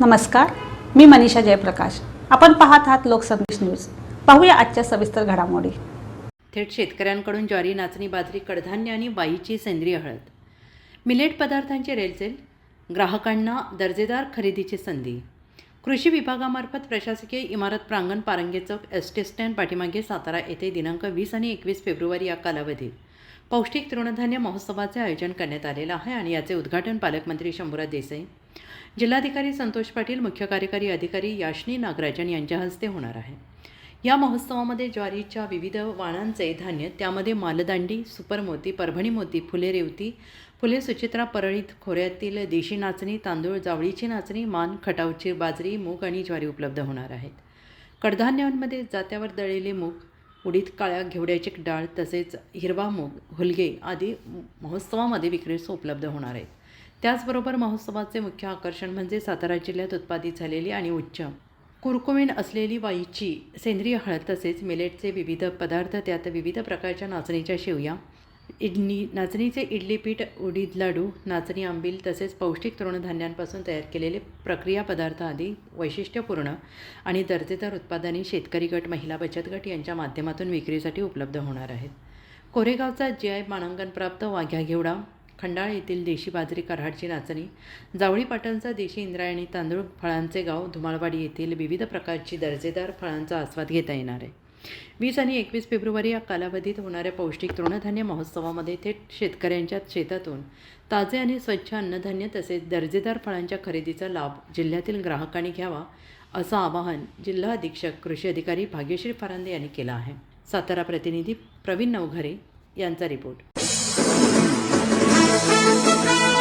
नमस्कार मी मनीषा जयप्रकाश. आपण पाहत आहात लोकसंदेश न्यूज. पाहूया आजच्या सविस्तर घडामोडी. थेट शेतकऱ्यांकडून ज्वारी नाचणी बाजरी कडधान्य आणि बाईची सेंद्रिय हळद. मिलेट पदार्थांची रेलचेल. ग्राहकांना दर्जेदार खरेदीची संधी. कृषी विभागामार्फत प्रशासकीय इमारत प्रांगण Parange Chowk S T stand पाठीमागे सातारा येथे दिनांक वीस आणि एकवीस फेब्रुवारी या कालावधीत पौष्टिक तृणधान्य महोत्सवाचे आयोजन करण्यात आलेलं आहे आणि याचे उद्घाटन पालकमंत्री शंभूराज देसाई जिल्हाधिकारी संतोष पाटील मुख्य कार्यकारी अधिकारी याशनी नागराजन यांच्या हस्ते होणार आहे. या महोत्सवामध्ये ज्वारीच्या विविध वाणांचे धान्य त्यामध्ये मालदांडी सुपर मोती परभणी मोती फुले रेवती फुले सुचित्रा परळीत खोऱ्यातील देशी नाचणी तांदूळ जावळीची नाचणी मान खटावची बाजरी मूग आणि ज्वारी उपलब्ध होणार आहेत. कडधान्यांमध्ये जात्यावर दळलेले मूग उडीद काळ्या घेवड्याची डाळ तसेच हिरवा मूग हुलगे आदी महोत्सवामध्ये विक्रीस उपलब्ध होणार आहेत. त्याचबरोबर महोत्सवाचे मुख्य आकर्षण म्हणजे सातारा जिल्ह्यात उत्पादित झालेली आणि उच्च कुरकुमेन असलेली वाईची सेंद्रिय हळद तसेच मिलेटचे विविध पदार्थ त्यात विविध प्रकारच्या नाचणीच्या शेवया इडली नाचणीचे इडली पीठ उडीद लाडू नाचणी आंबील तसेच पौष्टिक तृणधान्यांपासून तयार केलेले प्रक्रिया पदार्थ आदी वैशिष्ट्यपूर्ण आणि दर्जेदार उत्पादने शेतकरी गट महिला बचत गट यांच्या माध्यमातून विक्रीसाठी उपलब्ध होणार आहेत. कोरेगावचा जी आय मानांकनप्राप्त वाघ्या घेवडा खंडाळ येथील देशी बाजरी कराडची नाचणी जावळी पाटणचा देशी इंद्रायणी तांदूळ फळांचे गाव धुमाळवाडी येथील विविध प्रकारची दर्जेदार फळांचा आस्वाद घेता येणार आहे. वीस आणि एकवीस फेब्रुवारी या कालावधीत होणाऱ्या पौष्टिक तृणधान्य महोत्सवामध्ये थेट शेतकऱ्यांच्या शेतातून ताजे आणि स्वच्छ अन्नधान्य तसेच दर्जेदार फळांच्या खरेदीचा लाभ जिल्ह्यातील ग्राहकांनी घ्यावा असं आवाहन जिल्हा अधीक्षक कृषी अधिकारी भाग्यश्री फरांदे यांनी केलं आहे. सातारा प्रतिनिधी प्रवीण नवघरे यांचा रिपोर्ट. Thank you.